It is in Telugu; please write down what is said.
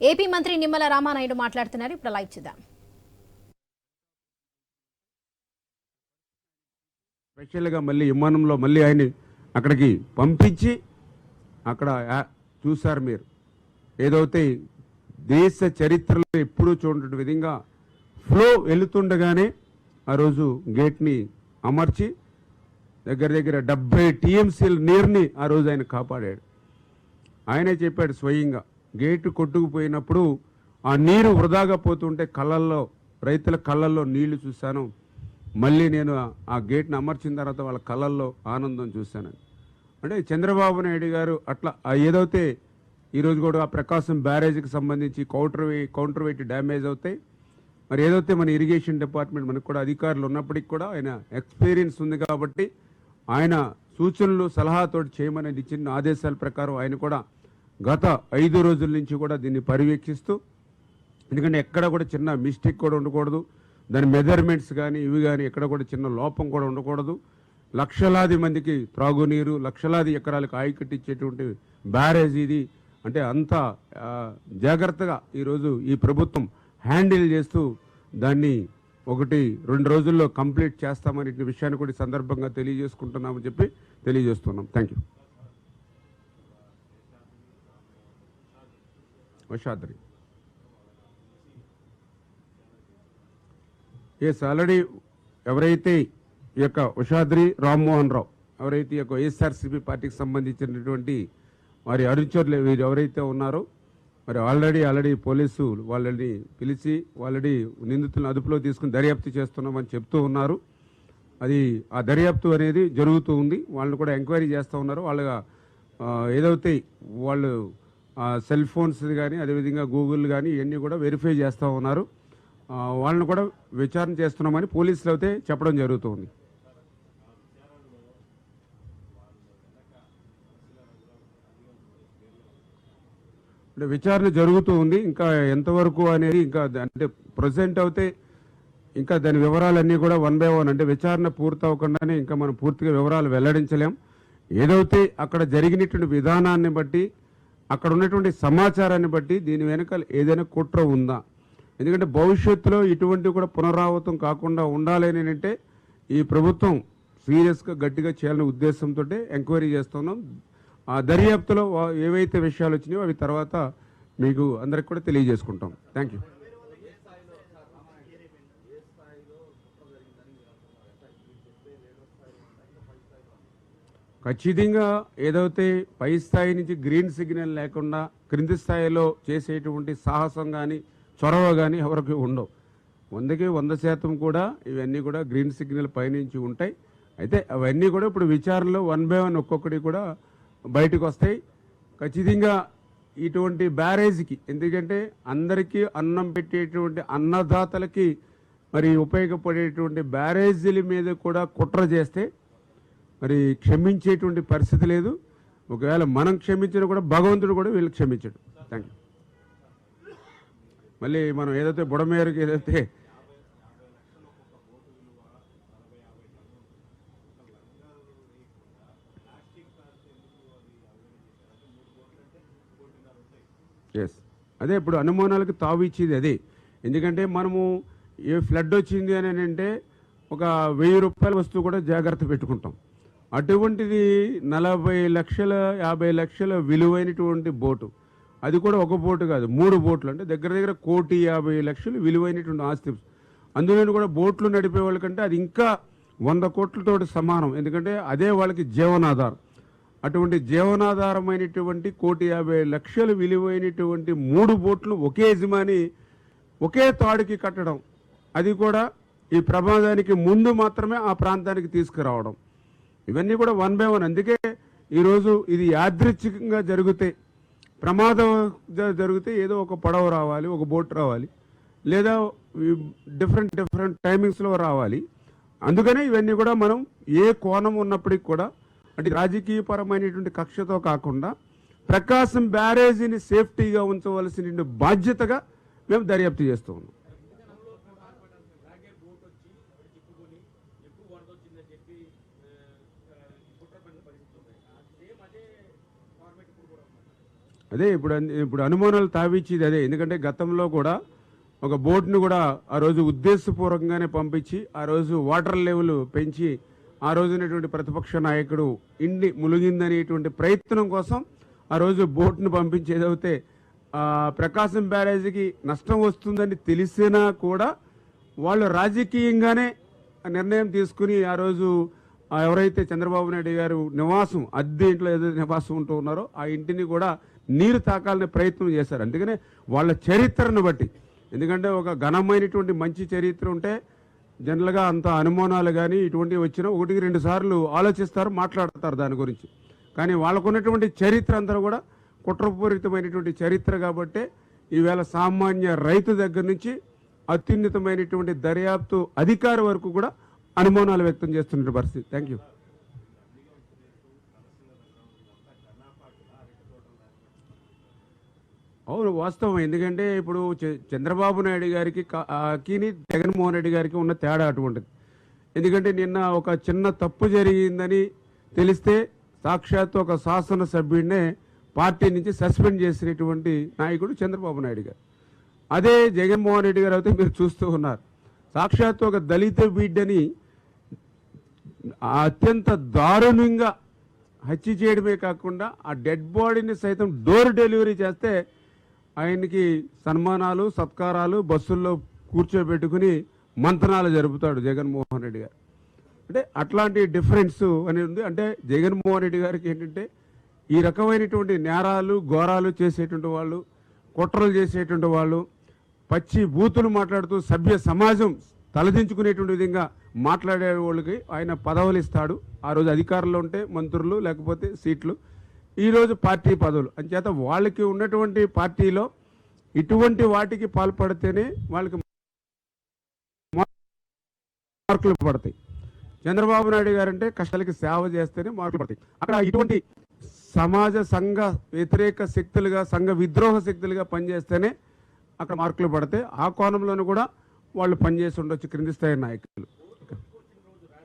ఏపీ మంత్రి నిమ్మల రామానాయుడు మాట్లాడుతున్నారు. ఇప్పుడు లైవ్ చూద్దాం. స్పెషల్గా మళ్ళీ విమానంలో మళ్ళీ ఆయన్ని అక్కడికి పంపించి అక్కడ చూశారు మీరు. ఏదైతే దేశ చరిత్రలో ఎప్పుడూ చూడటం విధంగా ఫ్లో వెళుతుండగానే ఆ రోజు గేట్ని అమర్చి దగ్గర దగ్గర డెబ్బై టీఎంసీల నీరుని ఆ రోజు ఆయన కాపాడాడు. ఆయనే చెప్పాడు స్వయంగా గేటు కొట్టుకుపోయినప్పుడు ఆ నీరు వృధాగా పోతుంటే కళ్ళల్లో రైతుల కళ్ళల్లో నీళ్ళు చూశాను. మళ్ళీ నేను ఆ- గేట్ని అమర్చిన తర్వాత వాళ్ళ కళ్ళల్లో ఆనందం చూశాను. అంటే చంద్రబాబు నాయుడు గారు అట్లా ఏదైతే ఈరోజు కూడా ఆ ప్రకాశం బ్యారేజ్కి సంబంధించి counter way counter weight damage అవుతాయి. మరి ఏదైతే మన ఇరిగేషన్ డిపార్ట్మెంట్ మనకు కూడా అధికారులు ఉన్నప్పటికీ కూడా ఆయన ఎక్స్పీరియన్స్ ఉంది కాబట్టి ఆయన సూచనలు సలహాతోటి చేయమని ఇచ్చిన ఆదేశాల ప్రకారం ఆయన కూడా గత ఐదు రోజుల నుంచి కూడా దీన్ని పర్యవేక్షిస్తూ ఎందుకంటే ఎక్కడ కూడా చిన్న మిస్టేక్ కూడా ఉండకూడదు. దాని మెజర్మెంట్స్ కానీ ఇవి కానీ ఎక్కడ కూడా చిన్న లోపం కూడా ఉండకూడదు. లక్షలాది మందికి త్రాగునీరు లక్షలాది ఎకరాలకు ఆయకట్టించేటువంటి బ్యారేజ్ ఇది. అంటే అంత జాగ్రత్తగా ఈరోజు ఈ ప్రభుత్వం హ్యాండిల్ చేస్తూ దాన్ని ఒకటి రెండు రోజుల్లో కంప్లీట్ చేస్తామనే విషయాన్ని కూడా సందర్భంగా తెలియజేసుకుంటున్నామని చెప్పి తెలియజేస్తున్నాం. Thank you వశాద్రి. ఎస్ ఆల్రెడీ ఎవరైతే ఈ యొక్క ఉషాద్రి రామ్మోహన్ రావు ఎవరైతే ఈ యొక్క ఏఎస్ఆర్సీపీ పార్టీకి సంబంధించినటువంటి వారి అనుచరులు వీరు ఎవరైతే ఉన్నారో మరి ఆల్రెడీ ఆల్రెడీ పోలీసు వాళ్ళని పిలిచి ఆల్రెడీ నిందితులను అదుపులో తీసుకుని దర్యాప్తు చేస్తున్నామని చెప్తూ ఉన్నారు. అది ఆ దర్యాప్తు అనేది జరుగుతూ ఉంది. వాళ్ళని కూడా ఎంక్వైరీ చేస్తూ ఉన్నారు. వాళ్ళ ఏదైతే వాళ్ళు సెల్ ఫోన్స్ కానీ అదేవిధంగా గూగుల్ కానీ ఇవన్నీ కూడా వెరిఫై చేస్తూ ఉన్నారు. వాళ్ళని కూడా విచారణ చేస్తున్నామని పోలీసులు అయితే చెప్పడం జరుగుతుంది. అంటే విచారణ జరుగుతూ ఉంది ఇంకా ఎంతవరకు అనేది ఇంకా అంటే ప్రజెంట్ అయితే ఇంకా దాని వివరాలన్నీ కూడా వన్ బై వన్ అంటే విచారణ పూర్తి అవ్వకుండానే ఇంకా మనం పూర్తిగా వివరాలు వెల్లడించలేం. ఏదైతే అక్కడ జరిగినటువంటి విధానాన్ని బట్టి అక్కడ ఉన్నటువంటి సమాచారాన్ని బట్టి దీని వెనకాల ఏదైనా కుట్ర ఉందా? ఎందుకంటే భవిష్యత్తులో ఇటువంటి కూడా పునరావృతం కాకుండా ఉండాలి అని అంటే ఈ ప్రభుత్వం సీరియస్గా గట్టిగా చేయాలనే ఉద్దేశంతో ఎంక్వైరీ చేస్తున్నాం. ఆ దర్యాప్తులో ఏవైతే విషయాలు వచ్చినాయో అవి తర్వాత మీకు అందరికి కూడా తెలియజేసుకుంటాం. థ్యాంక్ యూ ఖచ్చితంగా ఏదైతే పై స్థాయి నుంచి గ్రీన్ సిగ్నల్ లేకుండా క్రింది స్థాయిలో చేసేటువంటి సాహసం కానీ చొరవ కానీ ఎవరికి ఉండవు. వందకి వంద శాతం కూడా ఇవన్నీ కూడా గ్రీన్ సిగ్నల్ పైనుంచి ఉంటాయి. అయితే అవన్నీ కూడా ఇప్పుడు విచారణలో వన్ బై వన్ ఒక్కొక్కటి కూడా బయటకు వస్తాయి. ఖచ్చితంగా ఇటువంటి బ్యారేజ్కి ఎందుకంటే అందరికీ అన్నం పెట్టేటువంటి అన్నదాతలకి మరి ఉపయోగపడేటువంటి బ్యారేజీల మీద కూడా కుట్ర చేస్తే మరి క్షమించేటువంటి పరిస్థితి లేదు. ఒకవేళ మనం క్షమించినా కూడా భగవంతుడు కూడా వీళ్ళు క్షమించడు. థ్యాంక్ యూ మళ్ళీ మనం ఏదైతే బుడమేరుకి ఏదైతే ఎస్ అదే ఇప్పుడు అనుమానాలకు తావు ఇచ్చేది అదే. ఎందుకంటే మనము ఏ ఫ్లడ్ వచ్చింది అని అంటే ఒక వెయ్యి రూపాయల వస్తువు కూడా జాగ్రత్త పెట్టుకుంటాం. అటువంటిది నలభై లక్షల యాభై లక్షల విలువైనటువంటి బోటు. అది కూడా ఒక బోటు కాదు మూడు బోట్లు. అంటే దగ్గర దగ్గర కోటి యాభై లక్షలు విలువైనటువంటి ఆస్తి. అందులో కూడా బోట్లు నడిపే వాళ్ళకంటే అది ఇంకా వంద కోట్లతో సమానం. ఎందుకంటే అదే వాళ్ళకి జీవనాధారం. అటువంటి జీవనాధారమైనటువంటి కోటి యాభై లక్షలు విలువైనటువంటి మూడు బోట్లు ఒకే యజమాని ఒకే తాడుకి కట్టడం. అది కూడా ఈ ప్రమాదానికి ముందు మాత్రమే ఆ ప్రాంతానికి తీసుకురావడం. ఇవన్నీ కూడా వన్ బై వన్. అందుకే ఈరోజు ఇది యాదృచ్ఛికంగా జరిగితే ప్రమాదం జరిగితే ఏదో ఒక పడవ రావాలి ఒక బోట్ రావాలి లేదా డిఫరెంట్ డిఫరెంట్ టైమింగ్స్లో రావాలి. అందుకనే ఇవన్నీ కూడా మనం ఏ కోణం ఉన్నప్పటికీ కూడా అంటే రాజకీయపరమైనటువంటి కక్షతో కాకుండా ప్రకాశం బ్యారేజీని సేఫ్టీగా ఉంచవలసిన బాధ్యతగా మేము దర్యాప్తు చేస్తూ ఉన్నాం. అదే ఇప్పుడు ఇప్పుడు అనుమానాలు తావిచ్చేది అదే. ఎందుకంటే గతంలో కూడా ఒక బోట్ను కూడా ఆ రోజు ఉద్దేశపూర్వకంగానే పంపించి ఆ రోజు వాటర్ లెవెల్ పెంచి ఆ రోజునటువంటి ప్రతిపక్ష నాయకుడు ఇండి ములిగిందనేటువంటి ప్రయత్నం కోసం ఆ రోజు బోట్ను పంపించి ఏదైతే ప్రకాశం బ్యారేజీకి నష్టం వస్తుందని తెలిసినా కూడా వాళ్ళు రాజకీయంగానే నిర్ణయం తీసుకుని ఆ రోజు ఎవరైతే చంద్రబాబు నాయుడు గారు నివాసం అద్దె ఇంట్లో ఏదైతే నివాసం ఉంటూ ఉన్నారో ఆ ఇంటిని కూడా నీరు తాకాలనే ప్రయత్నం చేశారు. అందుకనే వాళ్ళ చరిత్రను బట్టి ఎందుకంటే ఒక ఘనమైనటువంటి మంచి చరిత్ర ఉంటే జనరల్గా అంత అనుమానాలు కానీ ఇటువంటివి వచ్చినా ఒకటికి రెండు సార్లు ఆలోచిస్తారు మాట్లాడతారు దాని గురించి. కానీ వాళ్ళకున్నటువంటి చరిత్ర అంతా కూడా కుట్రపూరితమైనటువంటి చరిత్ర కాబట్టే ఈవేళ సామాన్య రైతు దగ్గర నుంచి అత్యున్నతమైనటువంటి దర్యాప్తు అధికారి వరకు కూడా అనుమానాలు వ్యక్తం చేస్తున్న పరిస్థితి. థ్యాంక్ యూ అవును వాస్తవం. ఎందుకంటే ఇప్పుడు చ- చంద్రబాబు నాయుడు గారికి కాకిని కిని జగన్మోహన్ రెడ్డి గారికి ఉన్న తేడా అటువంటిది. ఎందుకంటే నిన్న ఒక చిన్న తప్పు జరిగిందని తెలిస్తే సాక్షాత్తు ఒక శాసనసభ్యుడినే పార్టీ నుంచి సస్పెండ్ చేసినటువంటి నాయకుడు చంద్రబాబు నాయుడు గారు. అదే జగన్మోహన్ రెడ్డి గారు అయితే మీరు చూస్తూ ఉన్నారు. సాక్షాత్ ఒక దళిత బిడ్డని అత్యంత దారుణంగా హత్య చేయడమే కాకుండా ఆ డెడ్ బాడీని సైతం డోర్ డెలివరీ చేస్తే ఆయనకి సన్మానాలు సత్కారాలు బస్సుల్లో కూర్చోబెట్టుకుని మంతనాలు జరుపుతాడు జగన్మోహన్ రెడ్డి గారు. అంటే అట్లాంటి డిఫరెన్స్ అనేది ఉంది. అంటే జగన్మోహన్ రెడ్డి గారికి ఏంటంటే ఈ రకమైనటువంటి నేరాలు ఘోరాలు చేసేటువంటి వాళ్ళు కుట్రలు చేసేటువంటి వాళ్ళు పచ్చి బూతులు మాట్లాడుతూ సభ్య సమాజం తలదించుకునేటువంటి విధంగా మాట్లాడే వాళ్ళకి ఆయన పదవులు ఇస్తాడు. ఆ రోజు అధికారంలో ఉంటే మంత్రులు లేకపోతే సీట్లు. ఈ రోజు పార్టీ పదవులు. అంచేత వాళ్ళకి ఉన్నటువంటి పార్టీలో ఇటువంటి వాటికి పాల్పడితేనే వాళ్ళకి మార్కులు పడతాయి. చంద్రబాబు నాయుడు గారు అంటే కష్టాలకి సేవ చేస్తేనే మార్కులు పడతాయి. అక్కడ ఇటువంటి సమాజ సంఘ వ్యతిరేక శక్తులుగా సంఘ విద్రోహ శక్తులుగా పనిచేస్తేనే అక్కడ మార్కులు పడతాయి. ఆ కోణంలోనూ కూడా వాళ్ళు పనిచేసి ఉండొచ్చు క్రింది స్థాయి నాయకులు.